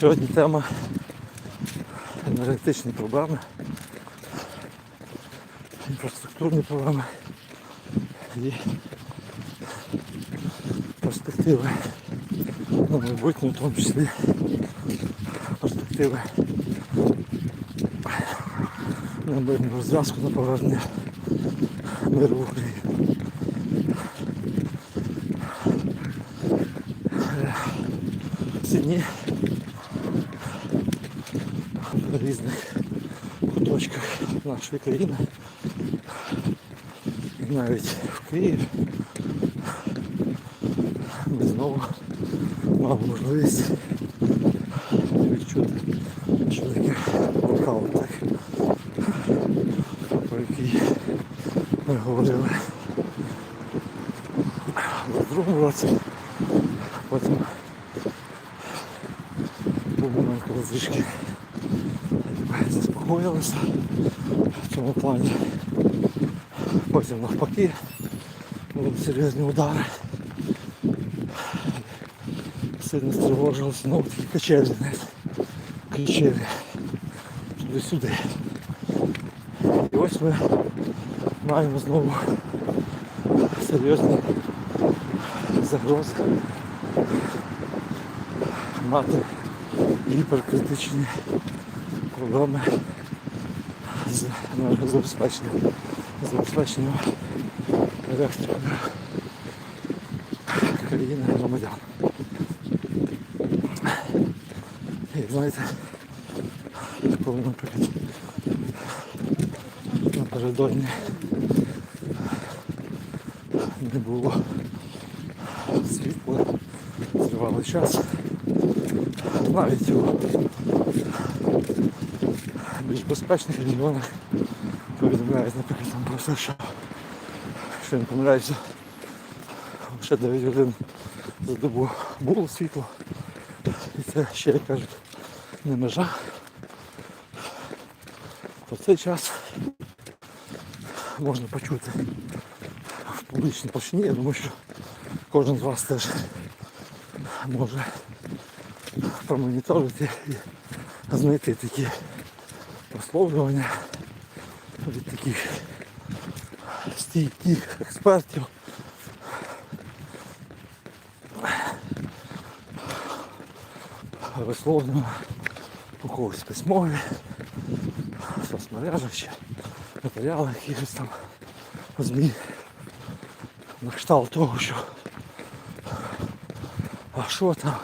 Сьогодні тема енергетичні проблеми, інфраструктурні проблеми і перспективи на майбутнє, в тому числі перспективи на мирну розв'язку на повернення миру в Україні. Е, Ці дні в різних куточках нашої країни і навіть в Києві. Ми знову мав можливість відчути, що блокаут, так, про який ми говорили. В другому році. Потім був момент, коли трішки заспокоїлися цьому плані. Потім навпаки були серйозні удари. Сильно стривожилося, знову такі качелі, кричелі туди-сюди. І ось ми маємо знову серйозні загрози мати гіперкритичні проблеми з енергозабезпеченням, забезпеченням країни громадян. І знаєте, коли, наприклад, напередодні не було. Світла, тривалий час. Навіть у більш безпечних регіонах повідомляють, наприклад, там про все, що, що не помиляюся, ще 9 годин за добу було світло. І це ще, як кажуть, не межа. То цей час можна почути в публічній площині, я думаю, що кожен з вас теж може промоніторити і знайти такі пословлювання від таких стійких експертів. Висловлювання у когось письмові, в соцмережах чи матеріали якихось там ЗМІ на кшталт того, що а що там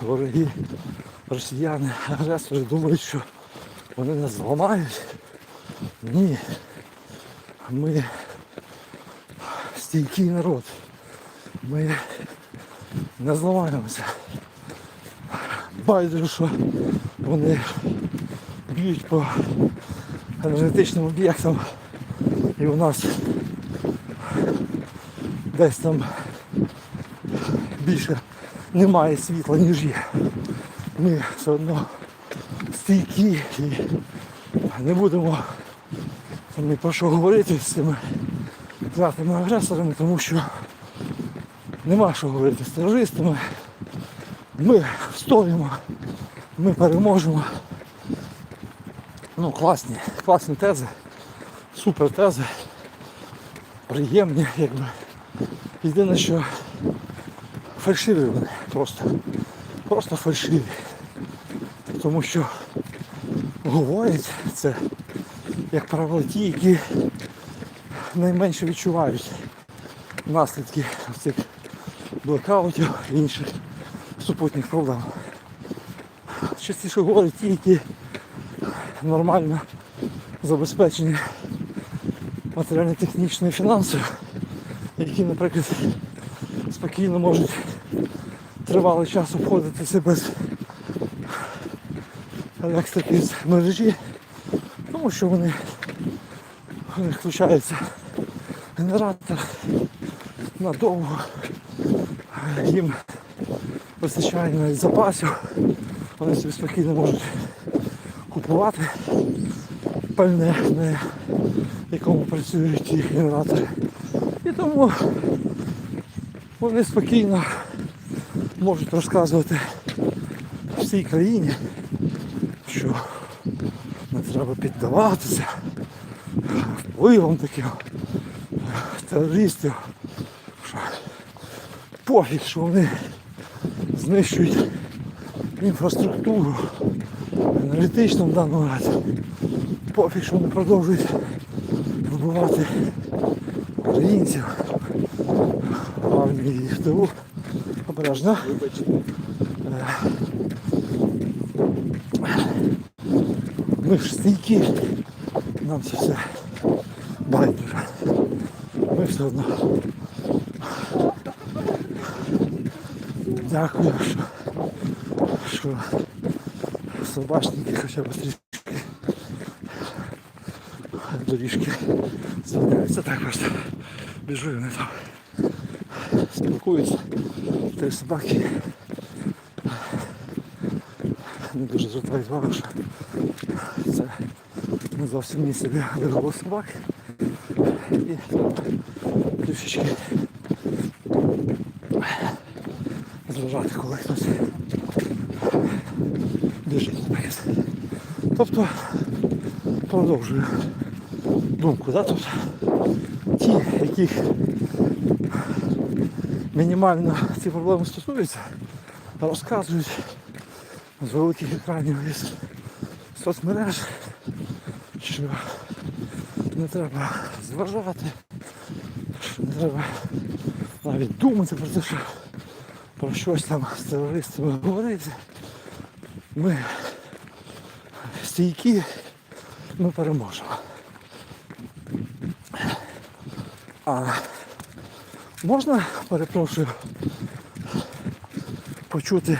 вороги, росіяни, агресори думають, що вони нас зламають. Ні. Ми стійкий народ. Ми не зламаємося. Байдуже, що вони б'ють по енергетичним об'єктам і у нас десь там більше немає світла, ніж є. Ми все одно стійкі і не будемо ні про що говорити з цими клятими агресорами, тому що нема що говорити з терористами. Ми встоїмо, ми переможемо. Ну, класні, класні тези, супер тези, приємні, якби. Єдине, що фальшиві вони просто. Просто фальшиві. Тому що говорять це, як правило, ті, які найменше відчувають наслідки цих блокаутів і інших супутніх проблем. Частіше говорять ті, які нормально забезпечені матеріально-технічно і які, наприклад, спокійно можуть тривалий час обходитися без електрики з мережі, тому що вони, включаються. Генератор надовго, їм вистачає навіть запасів, вони собі спокійно можуть купувати. Пальне, на якому працюють ті генератори. І тому вони спокійно можуть розказувати цій країні, треба піддаватися впливом таким терористів. Пофіг, що вони знищують інфраструктуру енергетичну в даному разі. Пофіг, що вони продовжують вбивати українців, армії і ТУ. Обережно. Ми ж стійкі, нам це все байдуже. Ми все одно. Дякую, що, що собачники хоча б трішки доріжки звільняються так просто. Біжу і вони там спілкуються. Три собаки. Не дуже звертають увагу, що це не зовсім місце для виробу собак. І трішечки зважати, коли хтось біжить, наприклад. Тобто продовжую думку, да? тобто ті, яких мінімально ці проблеми стосуються, розказують з великих екранів із соцмереж, що не треба зважати, що не треба навіть думати про те, що про щось там з терористами говорити. Ми стійкі, ми переможемо. А можна, перепрошую, почути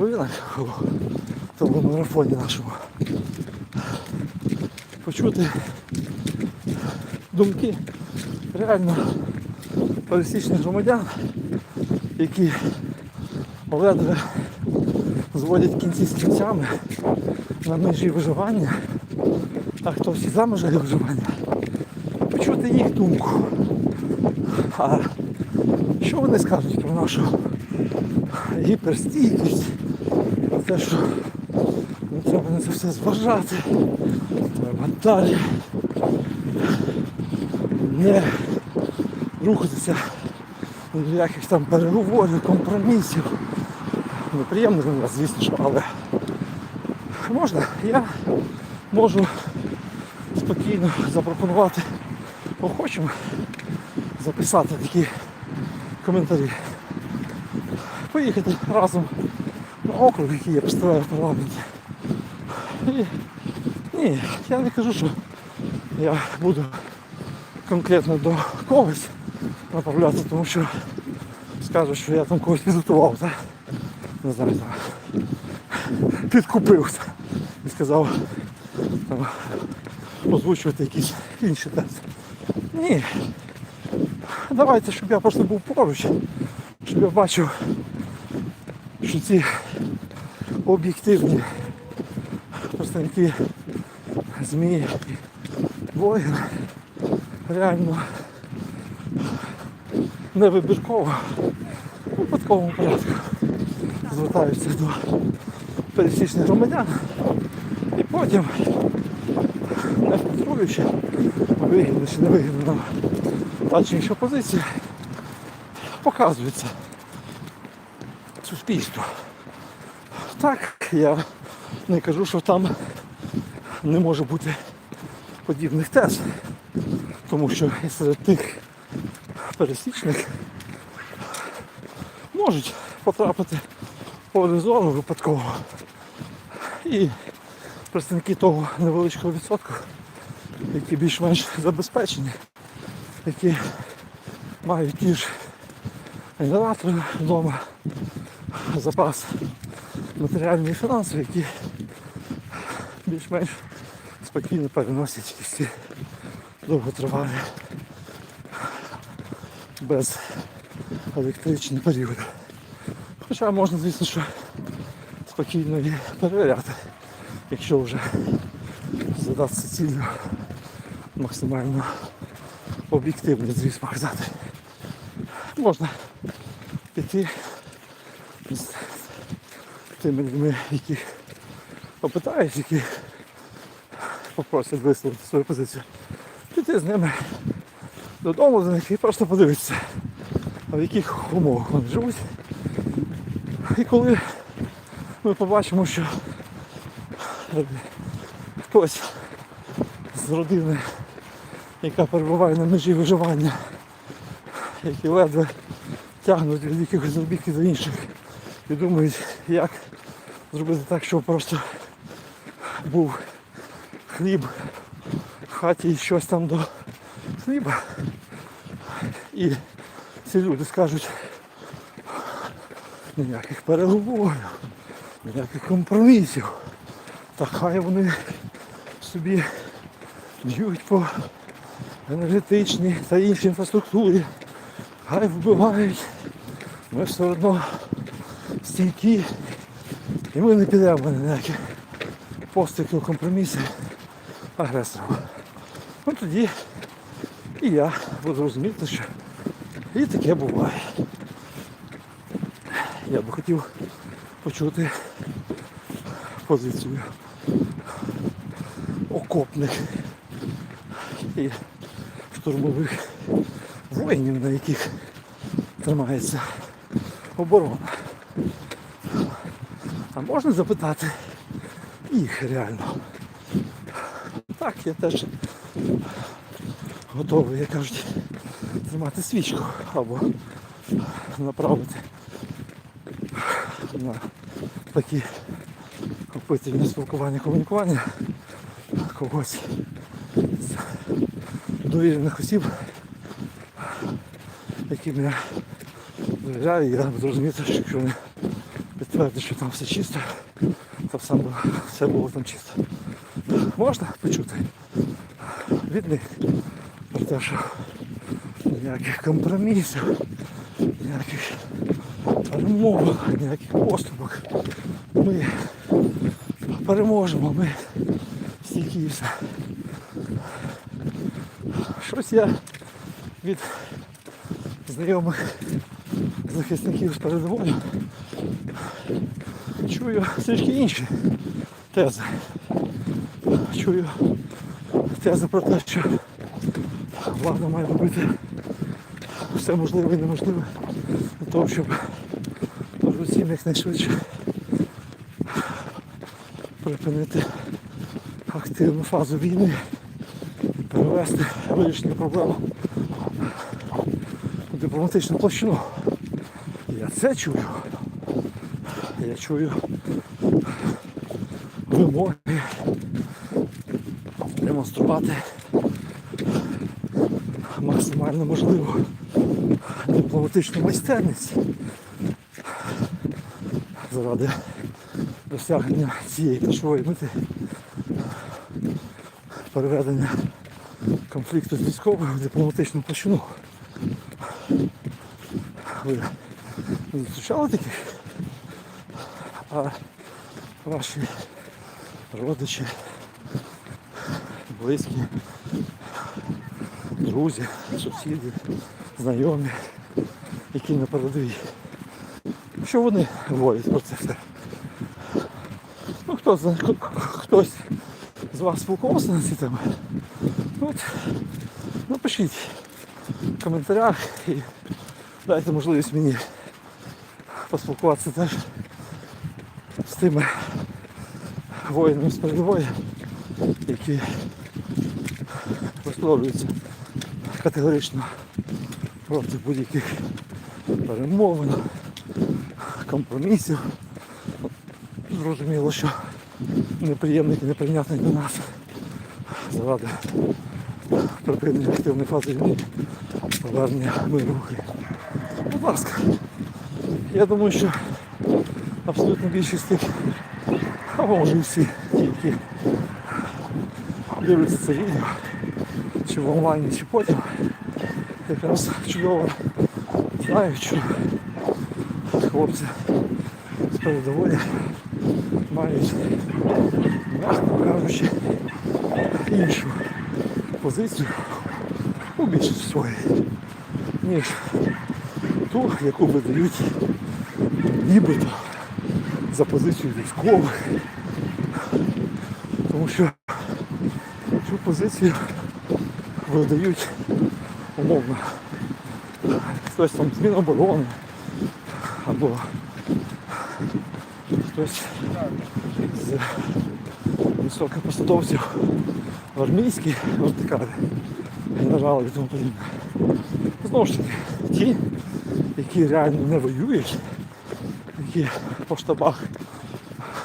новинах у телемарафоні нашому. Почути думки реально пересічних громадян, які ледве зводять кінці з кінцями на межі виживання, а хтось і за межею виживання, почути їх думку. А що вони скажуть про нашу гіперстійкість, про те, що це все зважати, далі не рухатися до ніяких там переговорів, компромісів. Неприємно для нас, звісно, що, але можна, я можу спокійно запропонувати охочим записати такі коментарі. Поїхати разом на округ, який я представляю в парламенті. Ні, я не кажу, що я буду конкретно до когось направляти, тому що скажуть, що я там когось підготував, так? Не знаю, там, підкупився і сказав там, озвучувати якісь інші тези. Ні. Давайте, щоб я просто був поруч, щоб я бачив, що ці об'єктивні представники ЗМІ і воїн. Реально не вибірково, у випадковому порядку звертаються до пересічних громадян. І потім, не фільтруючи, вигідно чи не вигідно нам та чи інша позиція, показується суспільству. Так, я не кажу, що там не може бути подібних тез, тому що і серед тих пересічних можуть потрапити в поле зору випадково. І представники того невеличкого відсотку, які більш-менш забезпечені, які мають ті ж генератори вдома, запас матеріальний і фінансовий, які більш-менш спокійно переносять якісь ці довготривалі без електричні періоди. Хоча можна, звісно, що спокійно і перевіряти, якщо вже задатися ціллю максимально об'єктивний зріз показати. Можна піти з тими людьми, які попитають, які попросять висловити свою позицію, піти з ними додому до них і просто подивитися, в яких умовах вони живуть. І коли ми побачимо, що хтось з родини, яка перебуває на межі виживання, які ледве тягнуть від якихось заробітків до інших і думають, як зробити так, щоб просто був хліб в хаті і щось там до хліба. І ці люди скажуть, ніяких переговорів, ніяких компромісів. Та хай вони собі б'ють по енергетичній та іншій інфраструктурі, хай вбивають. Ми все одно стійкі і ми не підемо на ніякі поступки, компроміси агресорів. Ну тоді і я буду розуміти, що і таке буває. Я би хотів почути позицію окопних і штурмових воїнів, на яких тримається оборона. А можна запитати їх реально? Так, я теж готовий, як кажуть, тримати свічку або направити на такі опитування спілкування, комунікування когось з довірених осіб, яким я довіряю, я буду розуміти, що якщо вони підтвердять, що там все чисто, то все було, все було там чисто. Можна почути від них про те, що ніяких компромісів, ніяких перемов, ніяких поступок. Ми переможемо, ми стійкі і все. Щось я від знайомих захисників з передовою чую трішки інші тези. Чую тези про те, що влада має робити все можливе і неможливе для того, щоб повноцінно якнайшвидше припинити активну фазу війни перевести вирішення проблем у дипломатичну площину. Я це чую. Чую вимоги демонструвати максимально можливу дипломатичну майстерність заради досягнення цієї ключової мети переведення конфлікту з військових в дипломатичну площину. Ви не зустрічали таких? А ваші родичі, близькі, друзі, сусіди, знайомі, які на передовій. Що вони говорять про це все? Ну, хто, хтось з вас спілкувався на ці теми? От, напишіть в коментарях і дайте можливість мені поспілкуватися теж тими воїнами з передової, які висловлюються категорично проти будь-яких перемовин, компромісів. Зрозуміло, що неприємний і неприйнятний для нас заради припинення активної фази війни, повернення миру. Будь ласка, я думаю, що абсолютно більшість тих, або може всі, ті, які дивляться це відео, чи в онлайні, чи потім, якраз чудово знають, що хлопці з передової мають, м'яко кажучи, іншу позицію у більшості своїй, ніж ту, яку видають нібито позицію військових. Тому що цю позицію видають умовно хтось там з Міноборони або хтось з високих посадовців в армійській вертикалі, генерали і тому подібне. Знову ж таки, ті, які реально не воюють, які по штабах.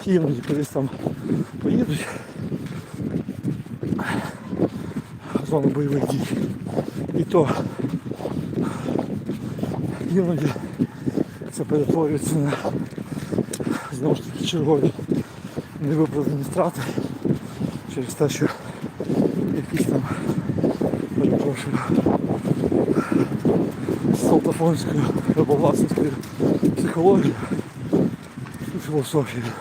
Іноді кудись там поїдуть. Зону бойових дій. І то іноді це перетворюється на знову ж таки чергові невиправдані страти через те, що якісь там перепрошую солдафонською рибовласницькою психологією і філософією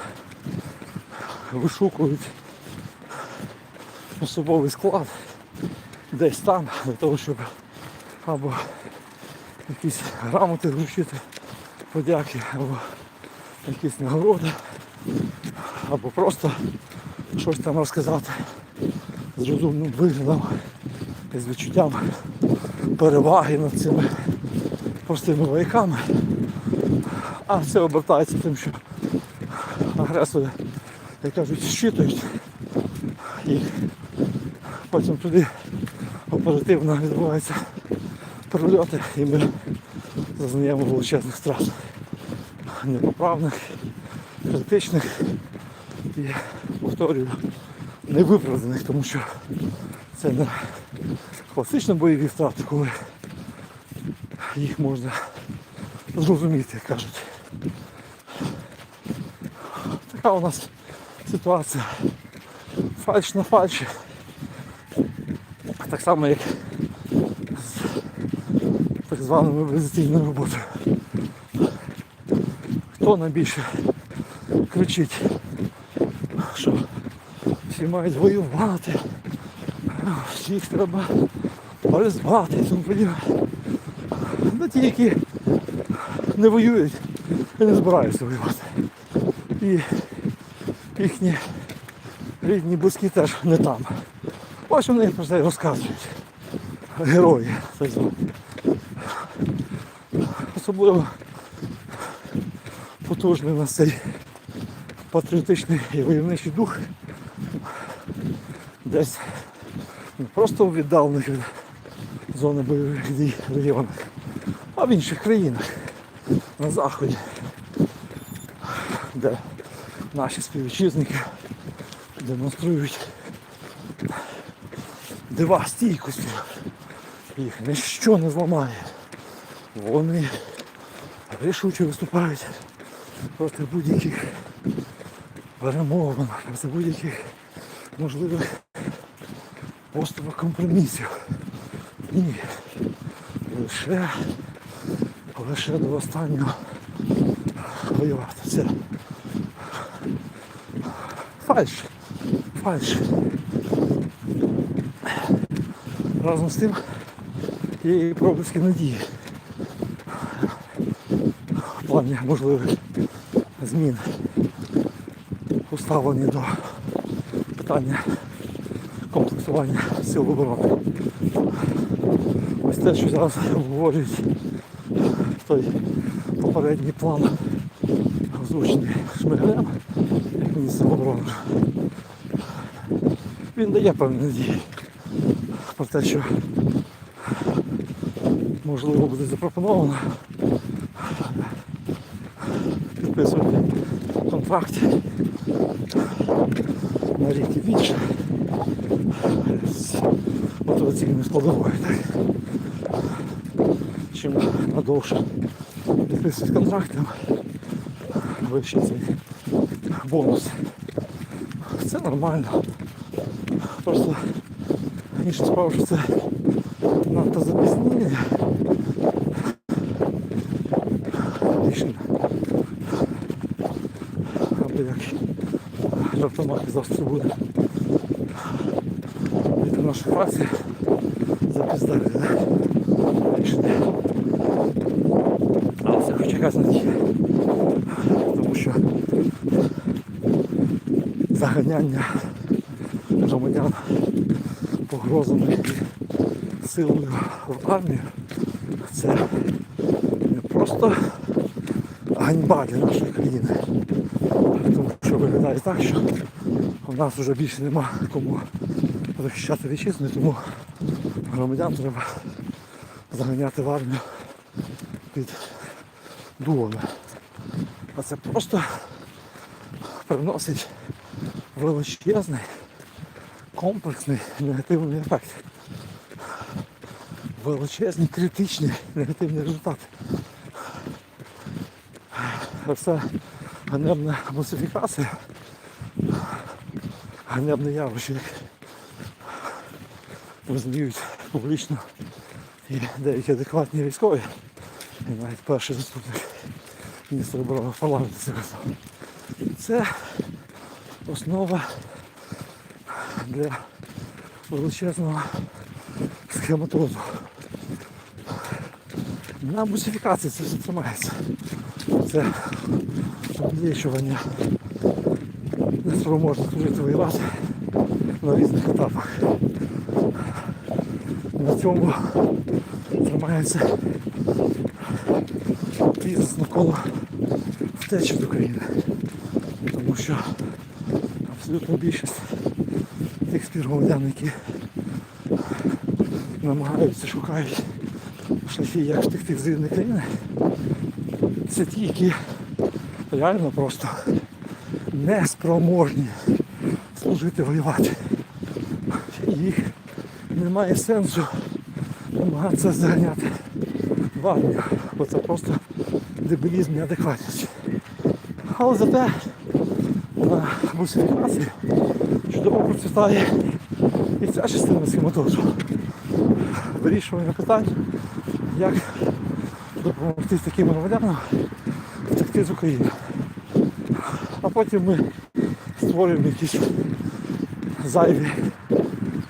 вишукують особовий склад десь там для того, щоб або якісь грамоти вручити, подяки, або якісь нагороди, або просто щось там розказати з розумним виглядом і з відчуттям переваги над цими простими вояками. А це обертається тим, що агресори, як кажуть, щитують і потім туди оперативно відбуваються прильоти і ми зазнаємо величезних страт непоправних, критичних і повторюю, невиправданих, тому що це не класично бойові втрати, коли їх можна зрозуміти, як кажуть. Така у нас ситуація. Фальш на фальші. Так само, як з так званою мобілізаційною роботою. Хто найбільше кричить, що всі мають воювати, всіх треба призвати і тому подібне. Ну, ті, які не воюють і не збираються воювати. І їхні рідні близькі теж не там. Ось вони про це розказують. Герої, так звані. Особливо потужний у нас цей патріотичний і войовничий дух. Десь не просто у віддалених від зони бойових дій регіонах, а в інших країнах на заході, де наші співвітчизники демонструють дива стійкості. Їх ніщо не зламає. Вони рішуче виступають проти будь-яких перемовин, проти будь-яких можливих поступок компромісів. Ні. Лише, лише до останнього воювати. Фальш. Фальш. Разом з тим є і проблески надії в плані можливих змін поставлені до питання комплектування сил оборони. Ось те, що зараз обговорюють той попередній план озвучений Шмигалем, міністр оборони. Він дає певні надії про те, що можливо буде запропоновано підписувати контракт на рік і більше з мотиваційною складовою. Чим надовше підписують контракт, вищий цей бонус. Це нормально. Просто інша справа, що це надто запізнення. Рішення. Або як жартомах завтра буде. Від наша фракція запіздали, да? Рішення. Але це хоч якась надія. Ганяння громадян погрозами і силою в армію. Це не просто ганьба для нашої країни. Тому що виглядає так, що у нас вже більше нема кому захищати вітчизну, тому громадян треба заганяти в армію під дулами. А це просто приносить величезний комплексний негативний ефект. Величезні критичні негативні результати. Це ганебна мусифікація, ганебне явище, як визнають публічно і деякі адекватні військові, і навіть перший заступник міністра оборони парламенту це. Це основа для величезного схематозу. На мусифікації це все тримається. Це облічування неспроможних жити воювати на різних етапах. На цьому тримається бізнес навколо втечі з України. Тому що абсолютна більшість тих співгромадян, які намагаються шукають шляхи, як втекти з рідної країни, це ті, які реально просто неспроможні служити воювати. Їх немає сенсу намагатися заганяти в армію, бо це просто дебілізм і неадекватність. Але зате на бусифікації чудово процвітає і ця частина схематозу. Вирішування питань, як допомогти таким громадянам втекти з України. А потім ми створюємо якісь зайві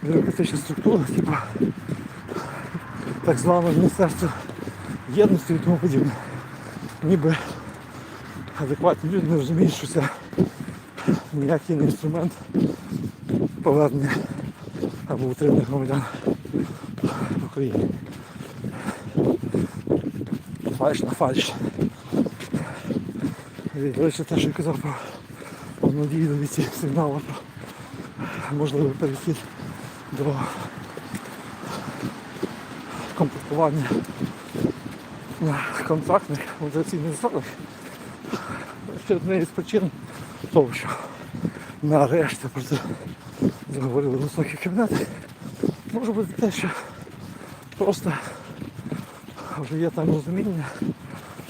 бюрократичні структури, типу так зване Міністерство єдності і тому подібне. Ніби адекватні люди не розуміють, що це ніякий не інструмент повернення або утримання громадян в Україні. Фальш на фальш. І, до речі, те, що я казав про обнадійливі ці сигнали про можливий перехід до комплектування на контрактних мобілізаційних засадах. Ще однією з причин того, що нарешті про це заговорили високі кабінети, може бути те, що просто вже є там розуміння,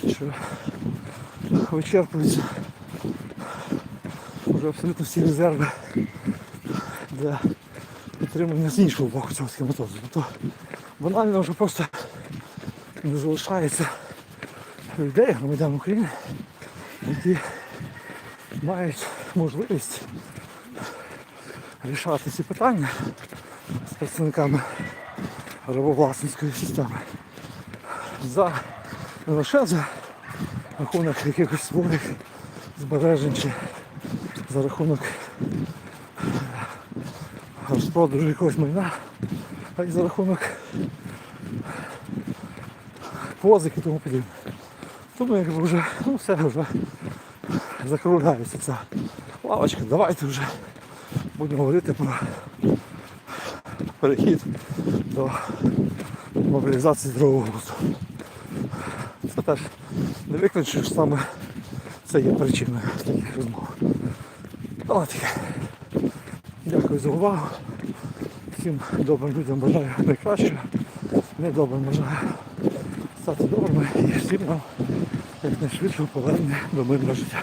що вичерпуються вже абсолютно всі резерви для підтримання з іншого боку цього схематозу. Тобто банально вже просто не залишається людей, громадян України, які мають можливість рішати ці питання з представниками рабовласницької системи за не лише за рахунок якихось своїх збережень чи за рахунок розпродажу якогось майна, а й за рахунок позик і тому подібне. Тому якби вже ну все вже закругляється ця лавочка. Давайте вже будемо говорити про перехід до мобілізації здорового глузду. Це теж не виключно, що саме це є причиною таких розмов. Таке. Дякую за увагу. Всім добрим людям бажаю найкращого. Недобрим бажаю стати добрими і всім нам якнайшвидшого повернення до мирного життя.